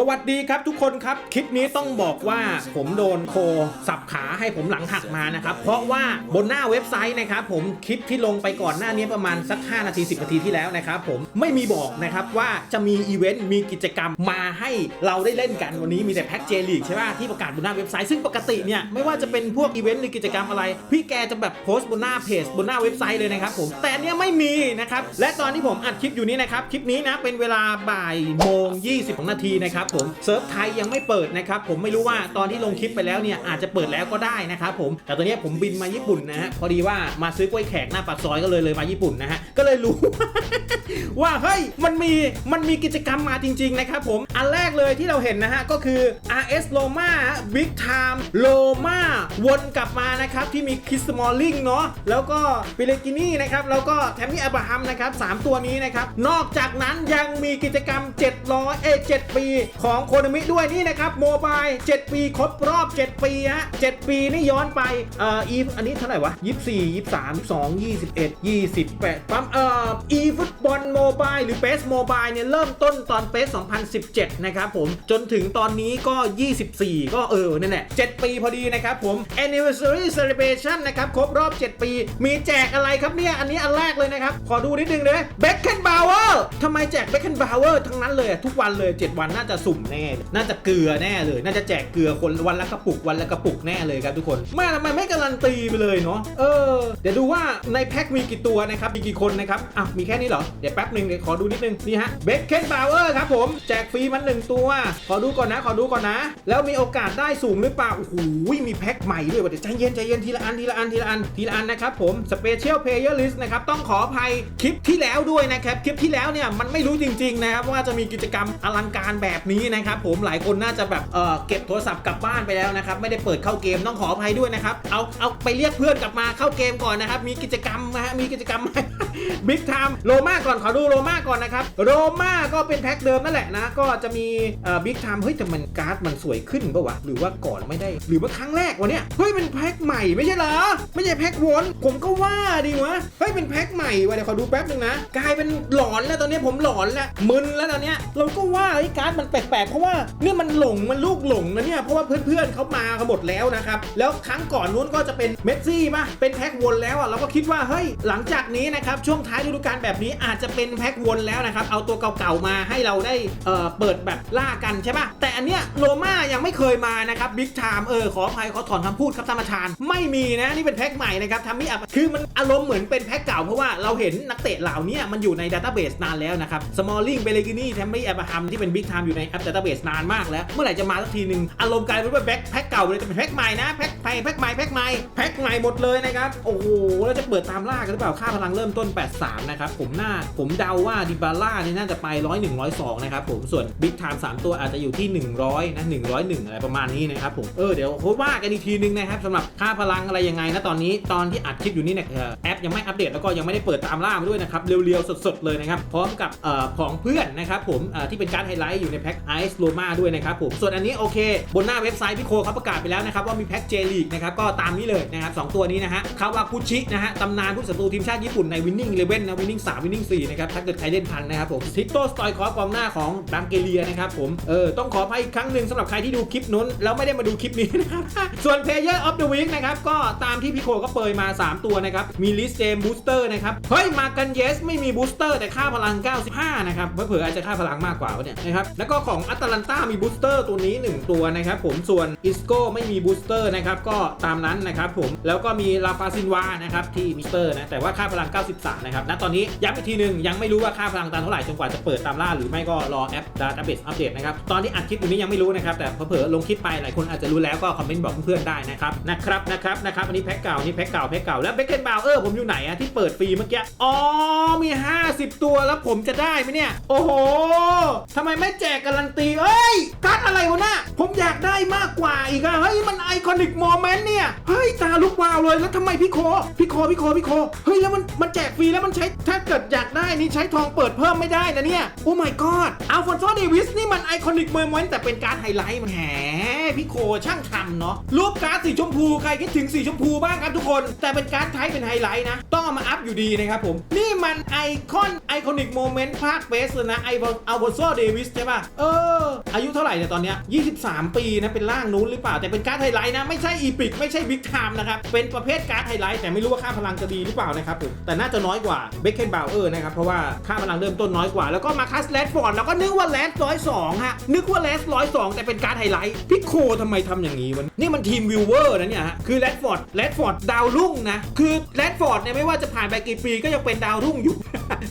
สวัสดีครับทุกคนครับ คลิปนี้ต้องบอกว่าผมโดนโคสับขาให้ผมหลังหักมานะครับ เพราะว่าบนหน้าเว็บไซต์นะครับผมคลิปที่ลงไปก่อนหน้านี้ประมาณสัก 5 นาที 10 นาทีที่แล้วนะครับผมไม่มีบอกนะครับว่าจะมีอีเวนต์มีกิจกรรมมาให้เราได้เล่นกันวันนี้มีแต่แพ็กเจลีกใช่ป่ะที่ประกาศบนหน้าเว็บไซต์ซึ่งปกติเนี่ยไม่ว่าจะเป็นพวกอีเวนต์หรือกิจกรรมอะไร พี่แกจะแบบโพสต์บนหน้าเพจบนหน้าเว็บไซต์เลยนะครับผมแต่เนี้ยไม่มีนะครับและตอนที่ผมอัดคลิปอยู่นี้นะครับคลิปนี้นะเป็นเวลาบ่ายโมง20นาทีนะครับผมเซิร์ฟไทยยังไม่เปิดนะครับผมไม่รู้ว่าตอนที่ลงคลิปไปแล้วเนี่ยอาจจะเปิดแล้วก็ได้นะครับผมแต่ตอนนี้ผมบินมาญี่ปุ่นนะฮะพอดีว่ามาซื้อกล้วยแขกหน้าปากซอยก็เลยเลยมาญี่ปุ่นนะฮะก็เลยรู้ว่าเฮ้ยมันมีมันมีกิจกรรมมาจริง ๆ นะครับผม อันแรกเลยที่เราเห็นนะฮะ ก็คือ RS Roma Big Time Roma วนกลับมานะครับ ที่มีคิสมอลลิงเนาะแล้วก็ปิเลกินี่นะครับ แล้วก็แทมมี่อับราฮัมนะครับ 3 ตัวนี้นะครับ นอกจากนั้นยังมีกิจกรรม 700เอ7ปี ของโคนมิด้วยนี่นะครับโมบาย7 ปีครบรอบ 7 ปีฮะ7ปีนี่ย้อนไปเอ่ออีอันนี้เท่าไหร่วะ 24 23 2 21 28ปั๊มเอ่ออีฟุตบอลโมบายหรือเปสโมบายเนี่ยเริ่มต้นตอนเปส2017 นะครับผม จนถึงตอนนี้ก็ 24 ก็เออนั่นแหละ 7 ปีพอดีนะครับผม anniversary celebration นะครับครบรอบ 7 ปี มีแจกอะไรครับเนี่ย อันนี้อันแรกเลยนะครับ ขอดูนิดนึงเลยเบคเคนบาวเวอร์ทำไมแจกเบคเคนบาวเวอร์ทั้งนั้นเลย ทุกวันเลย 7 วันน่าจะสุ่มแน่ น่าจะเกลือแน่เลย น่าจะแจกเกลือคนวันละกระปุกวันละกระปุกแน่เลยครับทุกคนแม่ทำไมไม่การันตีไปเลยเนาะเออ เดี๋ยวดูว่าในแพ็คมีกี่ตัวนะครับมีกี่คนนะครับอะมีแค่นี้เหรอ เดี๋ยวแป๊บหนึ่งเดี๋ยวขอดูนิดนึง นี่ฮะเบคเคนบาวเวอร์ครับผม แจกฟรีมันหนึ่งตัว ขอดูก่อนนะ ขอดูก่อนนะ แล้วมีโอกาสได้สูงหรือเปล่า โอ้โห มีแพ็คใหม่ด้วยว่ะเดี๋ยวใจเย็นใจเย็นทีละอันทีละอันทีละอันทีละอันนะครับผมสเปเชียลเพลเยอร์ลิสต์นะครับต้องขออภัยคลิปที่แล้วด้วยนะครับคลิปที่แล้วเนี่ยมันไม่รู้จริงๆนะครับว่าจะมีกิจกรรมอลังการแบบนี้นะครับผมหลายคนน่าจะแบบเออเก็บโทรศัพท์กลับบ้านไปแล้วนะครับไม่ได้เปิดเข้าเกมต้องขออภัยด้วยนะครับเอาเอาไปเรียกเพื่อนกลับมาเข้าเกมก่อนนะครับมีกิจกรรมนะฮะมีกิจกรรมบิ๊กไทม์โรม่าก่อนขอดูโรม่าก่อนนะครับ โรม่าก็เป็นแพ็คเดิมนั่นแหละนะ ก็จะมีเอ่อบิ๊กไทม์เฮ้ยแต่มันการ์ดมันสวยขึ้นปะวะ หรือว่าก่อนไม่ได้ หรือว่าครั้งแรกวะเนี่ย เฮ้ยเป็นแพ็คใหม่ไม่ใช่เหรอ ไม่ใช่แพ็ควน ผมก็ว่าดิวะ เฮ้ยเป็นแพ็คใหม่วะเดี๋ยวขอดูแป๊บนึงนะ กลายเป็นหลอนแล้วตอนนี้ผมหลอนแล้วมึนแล้วตอนเนี้ยเราก็ว่าไอ้การ์ดมันแปลกๆเพราะว่าเนี่ยมันหลงมันลูกหลงนะเนี่ยเพราะว่าเพื่อนๆเขามากันหมดแล้วนะครับแล้วครั้งก่อนนู้นก็จะเป็นเมสซี่ป่ะเป็นแพ็ควนแล้วอะเราก็คิดว่าเฮ้ยหลังจากนี้นะครับช่วงท้ายฤดูกาลแบบนี้อาจจะเป็นแพ็ควนแล้วนะครับ เอาตัวเก่าๆมาให้เราได้เอ่อเปิดแบบล่ากันใช่ป่ะแต่อันเนี้ยโรม่ายังไม่เคยมานะครับบิ๊กไทม์เออขออภัยขอถอนคำพูดครับท่านประธาน ไม่มีนะนี่เป็นแพ็คใหม่นะครับทำให้อัพคือมันอารมณ์เหมือนเป็นแพ็คเก่าเพราะว่าเราเห็นนักเตะเหล่านี้มันอยู่ในดัตต้าเบสนานแล้วนะครับสมอลลิงเบเลกินี่แทมมี่แอบราฮัมที่เป็นบิ๊กไทม์อยู่ในแอปดัตต้าเบสนานมากแล้ว เมื่อไหร่จะมาสักทีหนึ่งอารมณ์กลายเป็นว่าแพ็คแพ็คเก่าเลยแต่เป็นแพ็คใหม่นะแพ็คไปแพ็คใหม่แพ็คใหม่แพ็คใหม่หมดเลยนะครับโอ้โหแล้วจะเปิดตามล่ากันหรือเปล่าค่าพลังเริ่มต้น 83นะครับผมน่า ผมเดาว่าดิบาร่าเนี่ยน่าจะไป100 1 102นะครับผม ส่วนบิ๊กไทม์3ตัวอาจจะอยู่ที่100นะ101อะไรประมาณนี้นะครับผม เออเดี๋ยวโคว่ากันอีกทีนึงนะครับสำหรับค่าพลังอะไรยังไงนะตอนนี้ตอนที่อัดคลิปอยู่นี่เนี่ยแอปยังไม่อัปเดตแล้วก็ยังไม่ได้เปิดตามล่ามาด้วยนะครับเรียวๆสดๆเลยนะครับพร้อมกับออของเพื่อนนะครับผมที่เป็นการไฮไลท์อยู่ในแพ็คไอซ์โรมาด้วยนะครับผมส่วนอันนี้โอเค บนหน้าเว็บไซต์พี่โคเขาประกาศไปแล้วนะครับว่ามีแพ็คเจลีกนะครับก็ตามนี้เลยนะครับสองตัวนี้นะฮะคาวาคุชินะฮะตำนานผู้ศัตรูทีมชาติญี่ปุ่นในวินนิ่งเลเว่นนะวินนิ่งสามวินนิ่งสนะครับถ้าเกิดใครเล่นทันนะครับผมทิโตสตอยคอฟกองหน้าของบังเกเลียนะครับผมเออต้องขออภัยอีกครั้งหนึ่งสำหรับใครที่ดูคลิปนู้นแล้วไม่ได้มาดูคลิปนี้นะครับส่วน Player of the Week นะครับก็ตามที่พี่โคก็เปยมา 3 ตัวนะครับมีลิสเจมบูสเตอร์นะครับเฮ้ยมากันเยสไม่มีบูสเตอร์แต่ค่าพลัง 95 นะครับเผื่ออาจจะค่าพลังมากกว่าเนี่ยนะครับแล้วก็ของอัตแลนต้ามีบูสเตอร์ตัวนี้ 1 ตัวนะครับผมส่วนอิสโกไม่มีบูสเตอร์นะครับก็ตามนั้นนะครับผมแล้วก็มีลาฟาซินวานะครับที่มิสเตอร์นะแต่ว่าค่าพลัง 93 นะครับณตอนนี้ย้ำอีกทีหนึ่งยังไม่รู้ว่าค่าพลังตามเท่าไหร่จนกว่าจะเปิดตามล่าหรือไม่ก็รอแอป Database อัปเดตนะครับตอนที่อัดคลิปอยู่นี้ยังไม่รู้นะครับแต่เผลอๆลงคลิปไปหลายคนอาจจะรู้แล้วก็คอมเมนต์บอกเพื่อนๆได้นะครับนะครับนะครับนะครับอันนี้แพ็คเก่านนี่แพ็คเก่าแพ็คเก่าแล้วเบคเกนบาวเออผมอยู่ไหนอะที่เปิดฟรีเมื่อกี้อ๋อมี 50 ตัวแล้วผมจะได้ไหมเนี่ย โอ้โหทำไมไม่แจกการันตีเอ้ยการ์ดอะไรวะน่ะผมอยากได้มากกว่าอีกอะเฮ้ยมันไอคอนิกโมเมนต์เนี่ยเฮ้ยตาลุกวาวเลยแล้วทำไมพี่โคพี่โคพี่โคพี่โคเฮ้ยแล้วมันมันแจกฟรีแล้วมันใช้ถ้าเกิดอยากได้นี่ใช้ทองเปิดเพิ่มไม่ได้นะเนี่ย โอ้ my god อัลฟอนโซเดวิสนี่มันไอคอนิกเมเมนต์แต่เป็นการไฮไลท์มันแหม พี่โคช่างทำเนาะรูปการ์ดสีชมพูใครคิดถึงสีชมพูบ้างครับทุกคน แต่เป็นการ์ดไทป์เป็นไฮไลท์นะ ต้องเอามาอัพอยู่ดีนะครับผม นี่มันไอคอนไอคอนิกโมเมนต์ภาร์คเบสนะไออัลโบโซเดวิสใช่ป่ะ เออ อายุเท่าไหร่เนี่ยตอนเนี้ย23 ปีนะ เป็นร่างนู้นหรือเปล่า แต่เป็นการ์ดไฮไลท์นะ ไม่ใช่อีพิกไม่ใช่บิ๊กไทม์นะครับ เป็นประเภทการ์ดไฮไลท์แต่ไม่รู้ว่าค่าพลังจะดีหรือเปล่านะครับผมแต่น่าจะน้อยกว่าเบคเคนบาวเออร์นะครับเพราะว่าค่าพลังเริ่มต้นน้อยกว่าแล้วก็มาคัสแรดฟอร์ดแล้วก็นึกว่าแรดร้อยสองฮะนึกว่าแรดร้อยสองแต่เป็นการ์ดไฮไลท์พี่โคทำไมทำอย่างนี้วะนี่มันทีมวิวเวอร์นะเนี่ยฮะคือแรดฟอร์ดแรดฟอร์ดดาวรุ่งนะคือแรดฟอร์ดเนี่ยไม่ว่าจะผ่านไปกี่ปีก็ยังเป็นดาวรุ่งอยู่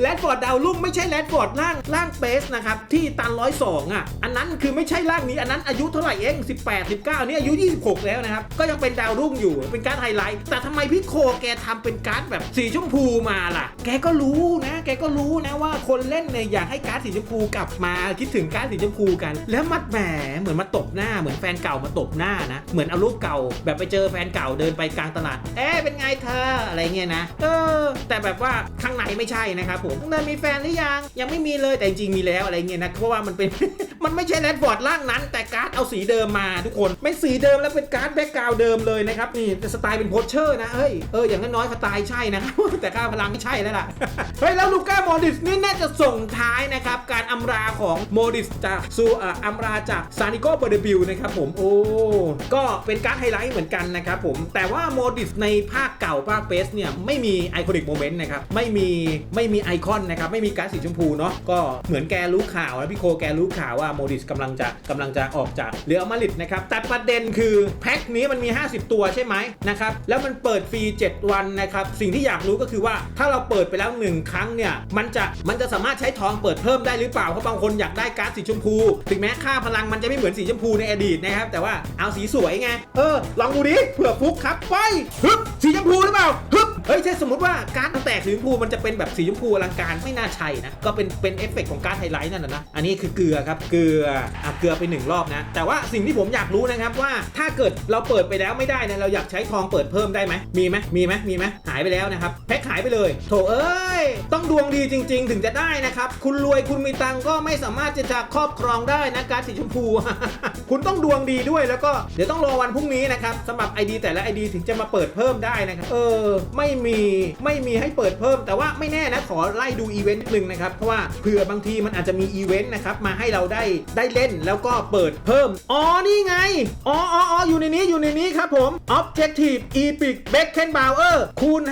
แรดฟอร์ดดาวรุ่งไม่ใช่แรดฟอร์ดร่างร่างเปสนะครับที่ตันร้อยสองอะอันนั้นคือไม่ใช่ร่างนี้อันนั้นอายุเท่าไหร่เอง 18 19อันนี้อายุ 26 แล้วนะครับก็ยังเป็นดาวรุ่งอยู่เป็นการ์ดไฮไลท์แต่ทำไมพี่โคแกทำเป็นการ์ดแบบสีชมพูมาล่ะ แกก็รู้นะ แกก็รู้นะว่าคนเล่นเนี่ยอยากให้การ์ดสีชมพูกลับมาคิดถึงการ์ดสีชมพูกัน แล้วมัดแหมเหมือนมาตบหน้าเหมือนแฟนเก่ามาตบหน้านะ เหมือนเอารูปเก่า แบบไปเจอแฟนเก่าเดินไปกลางตลาด เอ๊ะเป็นไงเธออะไรเงี้ยนะเออแต่แบบว่าข้างในไม่ใช่นะครับผมเธอมีแฟนหรือยังยังไม่มีเลยแต่จริงมีแล้วอะไรเงี้ยนะเพราะว่ามันเป็น มันไม่ใช่แรดฟอร์ดร่างนั้น แต่การ์ดเอาสีเดิมมาทุกคน ไม่สีเดิมแล้วเป็นการ์ดแบ็กกราวด์เดิมเลยนะครับนี่แต่สไตล์เป็นโพสเชอร์นะเฮ้ยเอออย่างน้อยๆสไตล์ใช่นะครับแต่ค่าพลังไม่ใช่แล้วล่ะเฮ้ยแล้วลูก้าโมดิสนี่น่าจะส่งท้ายนะครับการอำราของโมดิสจากซูอ่าอำราจากซานิโกเบอร์เดบิวนะครับผมโอ้ก็เป็นการ์ดไฮไลท์เหมือนกันนะครับผมแต่ว่าโมดิสในภาคเก่าภาคเบสเนี่ยไม่มีไอคอนิกโมเมนต์นะครับไม่มีไม่มีไอคอนนะครับไม่มีการ์ดสีชมพูเนาะก็เหมือนแกรู้ข่าวแล้วพี่โคแกรู้ข่าวว่าโมดิสกำลังจะกำลังจะออกจากเรืออมาริดนะครับแต่ประเด็นคือแพ็คนี้มันมี 50 ตัวใช่ไหมนะครับแล้วมันเปิดฟรี 7 วันนะครับสิ่งที่อยากรู้ก็คือว่าถ้าเราเปิดไปแล้ว 1 ครั้งเนี่ยมันจะมันจะสามารถใช้ทองเปิดเพิ่มได้หรือเปล่าเพราะบางคนอยากได้การ์ดสีชมพู ถึงแม้ค่าพลังมันจะไม่เหมือนสีชมพูในอดีตนะครับแต่ว่าเอาสีสวยไงเออลองดูดิเผื่อฟุกครับไปฮึบสีชมพูหรือเปล่าฮึบ เฮ้ยใช่สมมติว่าการ์ดแตกสีชมพูมันจะเป็นแบบสีชมพูอลังการไม่น่าใช่นะ ก็เป็นเป็นเอฟเฟกต์ของการ์ดไฮไลท์นั่นแหละนะ อันนี้คือเกลือครับ เกลืออะเกลือไปหนึ่งรอบนะ แต่ว่าสิ่งที่ผมอยากรู้นะครับว่าถ้าเกิดเราเปิดไปแล้วไม่ได้นี่ยเราอยากใช้ทองเปิดเพิ่มได้ไหมมีไหมมีไหมมีไหมหายไปแล้วนะครับแพ็คหายไปเลยโถเอ้ยต้องดวงดีจริง ๆ ถึงจะได้นะครับคุณรวยคุณมีตังก็ไม่สามารถจะจะครอบครองได้นะการดสีชมพู คุณต้องดวงดีด้วยแล้วก็เดี๋ยวต้องรอวันพรุ่งนี้นะครับสำหรับ ID แต่ละ ID ถึงจะมาเปิดเพิ่มได้นะครับเออไม่มีไม่มีให้เปิดเพิ่ม แต่ว่าไม่แน่นะขอไล่ดูอีเวนต์นิดนึงนะครับ เพราะว่าเผื่อบางทีมันอาจจะมีอีเวนต์นะครับมาให้เราได้ได้เล่นแล้วก็เปิดเพิ่ม อ๋อ นี่ไง อ๋ออ๋ออยู่ในนี้อยู่ในนี้ครับผม Objective Epic b a c k e n b o w e r คูณ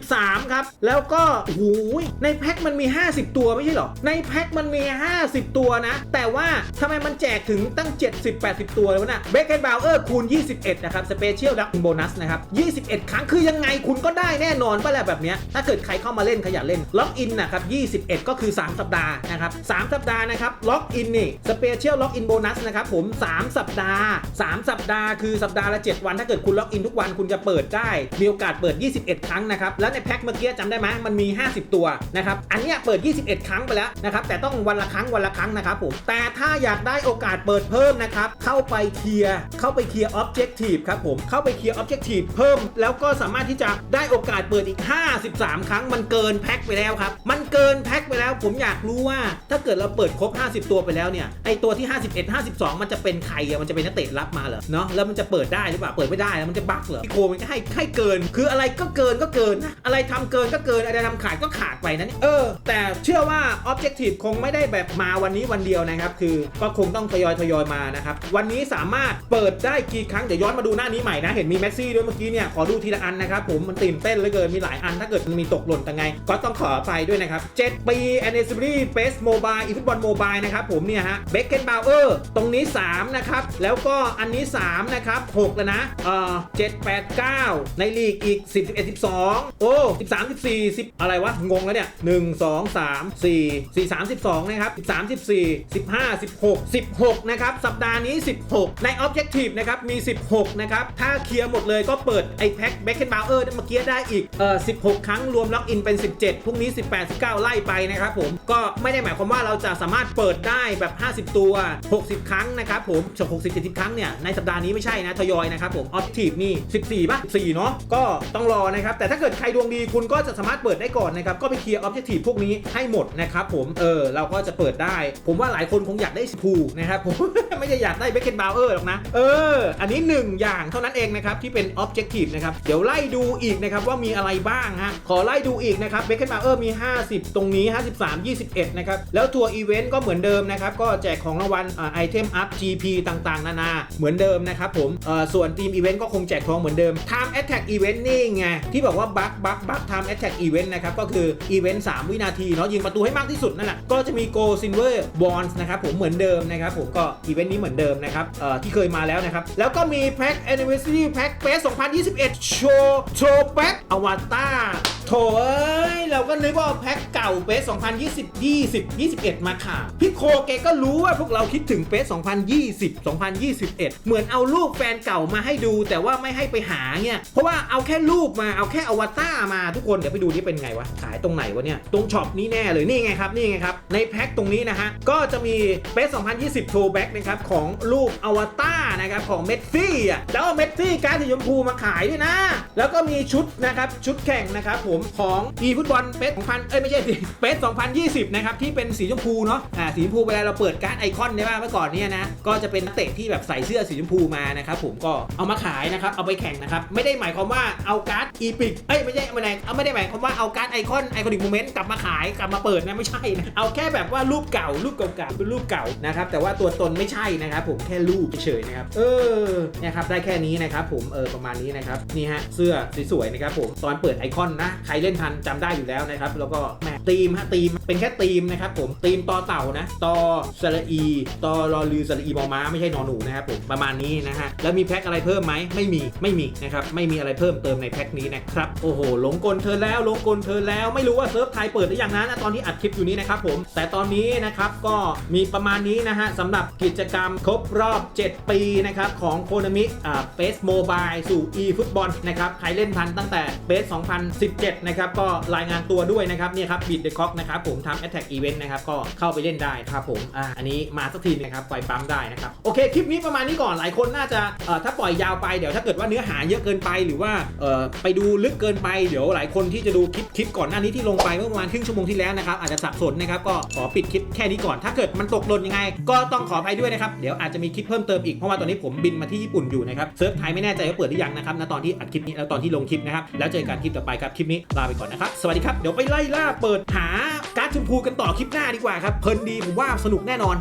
53 ครับ แล้วก็หูยในแพ็คมันมี 50 ตัวไม่ใช่หรอ ในแพ็คมันมี 50 ตัวนะ แต่ว่าทำไมมันแจกถึงตั้ง 70-80 ตัวเลยวะนะ b a c k e n b o w e r คูณ 21 นะครับ Special Duck Bonus นะครับ 21 ครั้งคือยังไงคุณก็ได้แน่น่นอนป่ะแหละแบบเนี้ยถ้าเกิดใครเข้ามาเล่นขยันเล่นล็อกอินนะครับ21 ก็คือ 3 สัปดาห์นะครับ3สัปดาห์นะครับล็อกอินนี่ Special Lock In Bonus นะครับผม 3 สัปดาห์ 3 สัปดาห์คือสัปดาห์ละ 7 วัน ถ้าเกิดคุณล็อกอินทุกวันคุณจะเปิดได้ มีโอกาสเปิด 21 ครั้งนะครับ แล้วในแพ็คเมื่อกี้จำได้ไหมมันมี 50 ตัวนะครับ อันนี้เปิด 21 ครั้งไปแล้วนะครับ แต่ต้องวันละครั้งวันละครั้งนะครับผม แต่ถ้าอยากได้โอกาสเปิดเพิ่มนะครับ เข้าไปเคลียร์ เข้าไปเคลียร์ Objective ครับผม เข้าไปเคลียร์ Objective เพิ่ม แล้วก็สามารถที่จะได้โอกาสเปิดอีก 53 ครั้งมันเกินแพ็คไปแล้วครับ มันเกินแพ็คไปแล้ว ผมอยากรู้ว่า ถ้าเกิดเราเปิดครบ 50 ตัวไปแล้วเนี่ยไอตัวที่ 51 52 มันจะเป็นใครอะมันจะเป็นนักเตะรับมาเหรอเนาะแล้วมันจะเปิดได้หรือเปล่าเปิดไม่ได้แล้วมันจะบั๊กเหรอพี่โคมันก็ให้ให้เกิน คืออะไรก็เกินก็เกินนะอะไรทำเกินก็เกินอะไรทำขาดก็ขาดไปนะเนี่ยเออ แต่เชื่อว่า Objective คงไม่ได้แบบมาวันนี้วันเดียวนะครับคือก็คงต้องทยอยทยอยมานะครับวันนี้สามารถเปิดได้กี่ครั้งเดี๋ยวย้อนมาดูหน้านี้ใหม่นะเห็นมีแมสซี่ด้วยเมื่อกี้เนี่ยขอดูทีละอันนะครับผมมันตื่นเต้นเหลือเกินมีหลายอันถ้าเกิดมีตกหล่นแต่ไง ก็ต้องขออภัยด้วยนะครับ 7 ปี Anniversary Base Mobile อีฟุตบอลโมบายนะครับผมเนี่ยฮะ b e c k e n b a u e r ตรงนี้ 3 นะครับ แล้วก็อันนี้ 3 นะครับ 6 แล้วนะเอ่อ7 8 9 ในลีกอีก 10 11 12 โอ้ 13 14 10 อะไรวะ งงแล้วเนี่ย 1 2 3 4 4 3 12 นะครับ 13 14 15 16 16 นะครับ สัปดาห์นี้ 16 ใน Objective นะครับ มี 16 นะครับ ถ้าเคลียร์หมดเลยก็เปิดไอ้แพ็ค b e c k e n b a u e r เมื่อกี้ได้อีกเอ่อ16 ครั้งรวมล็อกอินเป็น 17 พรุ่งนี้ 18 19 ไล่ไปนะครับผมก็ไม่ได้หมายความว่าเราจะสามารถเปิดได้แบบ 50 ตัว 60 ครั้งนะครับผม60 70 ครั้งเนี่ยในสัปดาห์นี้ไม่ใช่นะทยอยนะครับผม Objective นี่ 14ป่ะ4เนาะก็ต้องรอนะครับแต่ถ้าเกิดใครดวงดีคุณก็จะสามารถเปิดได้ก่อนนะครับก็ไปเคลียร์ออบเจกตีฟพวกนี้ให้หมดนะครับผมเออเราก็จะเปิดได้ ผมว่าหลายคนคงอยากได้พูนะครับผมไม่ได้อยากได้เบคเคนบาวเออร์หรอกนะเออ อันนี้หนึ่งอย่างเท่านั้นเองนะครับที่เป็นออบเจกตีฟนะครับเดี๋ยวไล่ดูอีกนะครับว่ามีีอะไรบ้างฮะ ขอไล่ดูอีกนะครับเบคเคนบาเออร์มี 50 ตรงนี้ 53 21 นะครับ แล้วทัวร์อีเวนต์ก็เหมือนเดิมนะครับ ก็แจกของรางวัลไอเทมอัพ GP ต่างๆ นานา เหมือนเดิมนะครับผมส่วนทีมอีเวนต์ก็คงแจกทองเหมือนเดิม Time Attack Event นี่ไง ที่บอกว่าบัคบัคบัค Time Attack Event นะครับ ก็คืออีเวนต์3วินาทีเนาะยิงประตูให้มากที่สุดนั่นแหละก็จะมี Go Silver Bonds นะครับผมเหมือนเดิมนะครับผมก็อีเวนต์นี้เหมือนเดิมนะครับที่เคยมาแล้วนะครับแล้วก็มี Pack Anniversary Pack Face 2021 โชว์โชว์แพ็คอวตาร โถเอ้ย เราก็นึกว่าแพ็คเก่าเฟส2020 20 21 มาค่ะ พี่โคแกก็รู้ว่าพวกเราคิดถึงเฟส2020 2021 เหมือนเอารูปแฟนเก่ามาให้ดู แต่ว่าไม่ให้ไปหาเนี่ย เพราะว่าเอาแค่รูปมาเอาแค่อวตารมาทุกคน เดี๋ยวไปดูนี่เป็นไงวะ ขายตรงไหนวะเนี่ย ตรงช็อปนี้แน่เลย นี่ไงครับ นี่ไงครับ ในแพ็คตรงนี้นะฮะ ก็จะมีเฟส2020 Throwback นะครับของรูปอวตารนะครับของเมสซี่อะแล้วเอาเมสซี่การ์ดสีชมพูมาขายด้วยนะ แล้วก็มีชุดนะครับชุดแข่งนะครับผมของอีฟุตบอลเปส2000เอ้ยไม่ใช่สิเปส2020นะครับที่เป็นสีชมพูเนาะอ่าสีชมพูเวลาเราเปิดการ์ดไอคอนเนี่ยว่าเมื่อก่อนเนี่ยนะก็จะเป็นนักเตะที่แบบใส่เสื้อสีชมพูมานะครับผมก็เอามาขายนะครับเอาไปแข่งนะครับไม่ได้หมายความว่าเอาการ์ดอีพิกเอ้ยไม่ใช่ไม่ได้เอาไม่ได้หมายความว่าเอาการ์ดไอคอนไอคอนิกโมเมนต์กลับมาขายกลับมาเปิดนะไม่ใช่นะเอาแค่แบบว่ารูปเก่ารูปเก่าๆเป็นรูปเก่านะครับแต่ว่าตัวตนไม่ใช่นะครับผมแค่รูปเฉยๆนะครับเออเนี่ยครับได้แค่นี้นะครับผมเออประมาณนี้นะครับนี่ฮะเสื้อสวยๆนะครับผมตอนเปิดไอคอนนะใครเล่นทันจำได้อยู่แล้วนะครับ แล้วก็แมธีมฮะธีมเป็นแค่ธีมนะครับผมธีมต่อเต่านะต่อสระอีต่อรอลือสระอีมอม้าไม่ใช่นอนหนูนะครับผมประมาณนี้นะฮะแล้วมีแพ็คอะไรเพิ่มไหมไม่มีไม่มีนะครับไม่มีอะไรเพิ่มเติมในแพ็คนี้นะครับโอ้โหหลงกลเธอแล้วหลงกลเธอแล้วไม่รู้ว่าเซิร์ฟไทยเปิดหรือยังนะตอนที่อัดคลิปอยู่นี้นะครับผมแต่ตอนนี้นะครับก็มีประมาณนี้นะฮะสำหรับกิจกรรมครบรอบ 7 ปีนะครับของโคนามิอ่าเบสโมบายสู่ e ฟุตบอลนะครับใครเล่นทันตั้งแต่เบส2017นะครับก็รายงานตัวด้วยนะครับเนี่ยครับบีดเดอะคอกนะครับผมทำ Attack Event นะครับก็เข้าไปเล่นได้ครับผมอ่าอันนี้มาสักทีนะครับปล่อยปั๊มได้นะครับโอเคคลิปนี้ประมาณนี้ก่อนหลายคนน่าจะเอ่อถ้าปล่อยยาวไปเดี๋ยวถ้าเกิดว่าเนื้อหาเยอะเกินไปหรือว่าเอ่อไปดูลึกเกินไปเดี๋ยวหลายคนที่จะดูคลิปคลิปก่อนหน้านี้ที่ลงไปเมื่อประมาณครึ่งชั่วโมงที่แล้วนะครับอาจจะสับสนนะครับก็ขอปิดคลิปแค่นี้ก่อน ถ้าเกิดมันตกหล่นยังไง ก็ต้องขออภัยด้วยนะครับเดี๋ยวอาจจะมีคลิปเพิ่มเติมอีกเพราะว่าตอนนี้ผมบินมาที่ญี่ปุ่นอยู่นะครับเซิร์ฟไทยไม่แน่ใจว่าเปิดหรือยังนะครับณตอนที่อัดคลิปนี้แล้วตอนที่ลงคลิปนะครับแล้วเจอกันคลิปต่อไปครับคลิปนี้ลาไปก่อนนะครับ สวัสดีครับ เดี๋ยวไปไล่ล่าเปิดหาการ์ดชมพูกันต่อคลิปหน้าดีกว่าครับเพลินดีผมว่าสนุกแน่นอน